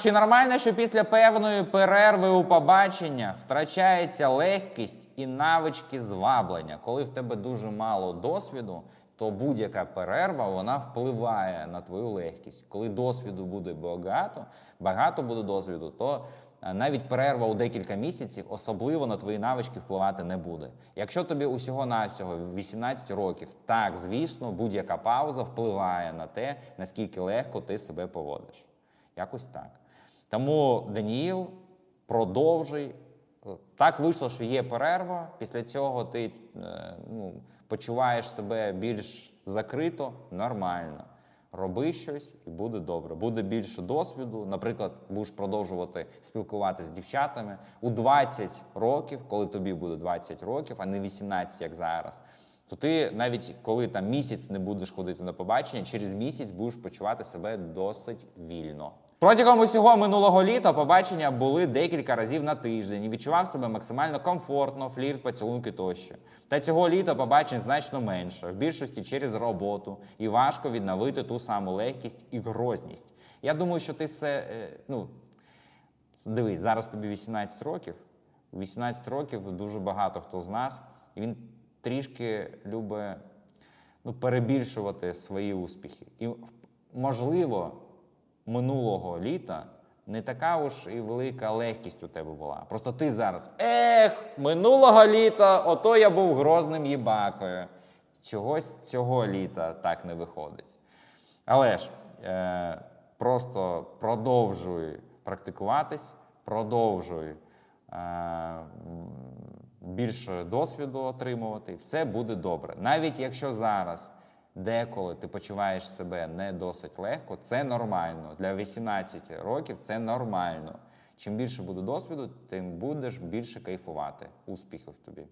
Чи нормально, що після певної перерви у побаченнях втрачається легкість і навички зваблення? Коли в тебе дуже мало досвіду, то будь-яка перерва вона впливає на твою легкість. Коли досвіду буде багато, багато буде досвіду, то е, навіть перерва у декілька місяців особливо на твої навички впливати не буде. Якщо тобі усього навсього 18 років, так звісно, будь-яка пауза впливає на те, наскільки легко ти себе поводиш. Якось так. Тому Даніїл продовжуй. Так вийшло, що є перерва. Після цього ти е, ну, почуваєш себе більш закрито, нормально. Роби щось і буде добре. Буде більше досвіду. Наприклад, будеш продовжувати спілкуватися з дівчатами у 20 років, коли тобі буде 20 років, а не 18, як зараз. То ти навіть коли там місяць не будеш ходити на побачення, через місяць будеш почувати себе досить вільно. Протягом усього минулого літа побачення були декілька разів на тиждень і відчував себе максимально комфортно, флірт, поцілунки тощо. Та цього літа побачень значно менше, в більшості через роботу, і важко відновити ту саму легкість і грозність. Я думаю, що ти все, е, ну, Дивись, зараз тобі 18 років. У 18 років дуже багато хто з нас, і він трішки любить ну, перебільшувати свої успіхи. І, можливо, минулого літа не така уж і велика легкість у тебе була. Просто ти зараз, ех, минулого літа, ото я був грозним їбакою. Чогось цього літа так не виходить. Але ж е, просто продовжуй практикуватись, продовжуй е, більше досвіду отримувати, все буде добре. Навіть якщо зараз деколи ти почуваєш себе не досить легко, це нормально. Для 18 років це нормально. Чим більше буде досвіду, тим будеш більше кайфувати. Успіхів тобі!